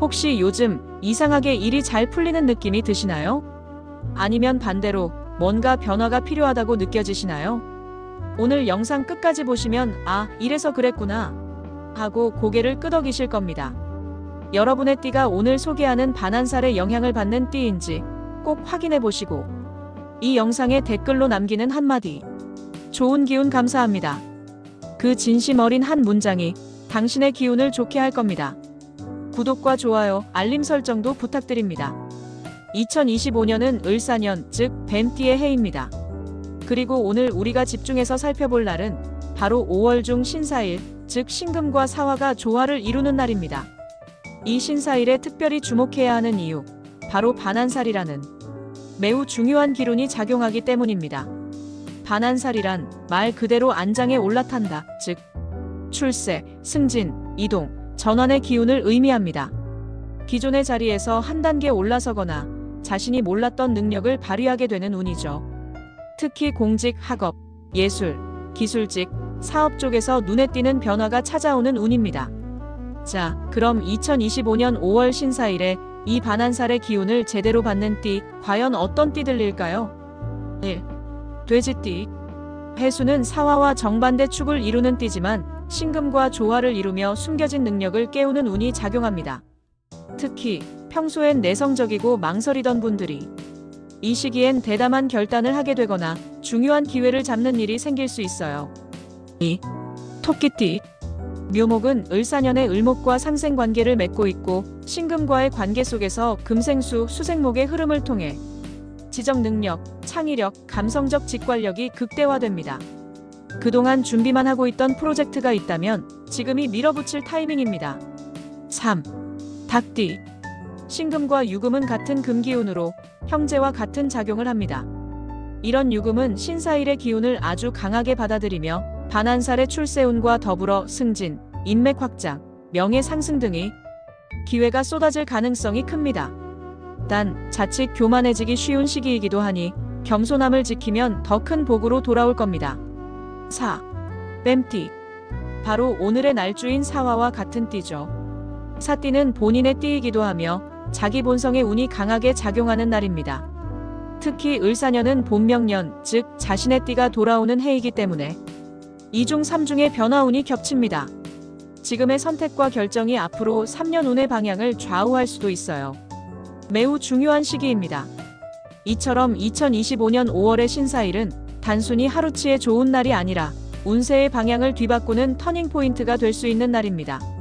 혹시 요즘 이상하게 일이 잘 풀리는 느낌이 드시나요? 아니면 반대로 뭔가 변화가 필요하다고 느껴지시나요? 오늘 영상 끝까지 보시면 아, 이래서 그랬구나 하고 고개를 끄덕이실 겁니다. 여러분의 띠가 오늘 소개하는 반한살의 영향을 받는 띠인지 꼭 확인해 보시고 이 영상에 댓글로 남기는 한마디 좋은 기운 감사합니다. 그 진심 어린 한 문장이 당신의 기운을 좋게 할 겁니다. 구독과 좋아요, 알림 설정도 부탁드립니다. 2025년은 을사년, 즉 뱀띠의 해입니다. 그리고 오늘 우리가 집중해서 살펴볼 날은 바로 5월 중 신사일, 즉 신금과 사화가 조화를 이루는 날입니다. 이 신사일에 특별히 주목해야 하는 이유, 바로 반한살이라는 매우 중요한 기운이 작용하기 때문입니다. 반한살이란 말 그대로 안장에 올라탄다, 즉 출세, 승진, 이동, 전환의 기운을 의미합니다. 기존의 자리에서 한 단계 올라서거나 자신이 몰랐던 능력을 발휘하게 되는 운이죠. 특히 공직, 학업, 예술, 기술직, 사업 쪽에서 눈에 띄는 변화가 찾아오는 운입니다. 자, 그럼 2025년 5월 신사일에 이 반한살의 기운을 제대로 받는 띠, 과연 어떤 띠들일까요? 1. 돼지띠. 해수는 사화와 정반대 축을 이루는 띠지만 신금과 조화를 이루며 숨겨진 능력을 깨우는 운이 작용합니다. 특히 평소엔 내성적이고 망설이던 분들이 이 시기엔 대담한 결단을 하게 되거나 중요한 기회를 잡는 일이 생길 수 있어요. 2. 토끼띠. 묘목은 을사년의 을목과 상생관계를 맺고 있고 신금과의 관계 속에서 금생수 수생목의 흐름을 통해 지적 능력, 창의력, 감성적 직관력이 극대화됩니다. 그동안 준비만 하고 있던 프로젝트가 있다면 지금이 밀어붙일 타이밍입니다. 3. 닭띠. 신금과 유금은 같은 금기운으로 형제와 같은 작용을 합니다. 이런 유금은 신사일의 기운을 아주 강하게 받아들이며 반한살의 출세운과 더불어 승진, 인맥 확장, 명예 상승 등의 기회가 쏟아질 가능성이 큽니다. 단 자칫 교만해지기 쉬운 시기이기도 하니 겸손함을 지키면 더 큰 복으로 돌아올 겁니다. 4. 뱀띠. 바로 오늘의 날주인 사화와 같은 띠죠. 사띠는 본인의 띠이기도 하며 자기 본성의 운이 강하게 작용하는 날입니다. 특히 을사년은 본명년, 즉 자신의 띠가 돌아오는 해이기 때문에 이중 삼중의 변화운이 겹칩니다. 지금의 선택과 결정이 앞으로 3년 운의 방향을 좌우할 수도 있어요. 매우 중요한 시기입니다. 이처럼 2025년 5월의 신사일은 단순히 하루치의 좋은 날이 아니라 운세의 방향을 뒤바꾸는 터닝 포인트가 될 수 있는 날입니다.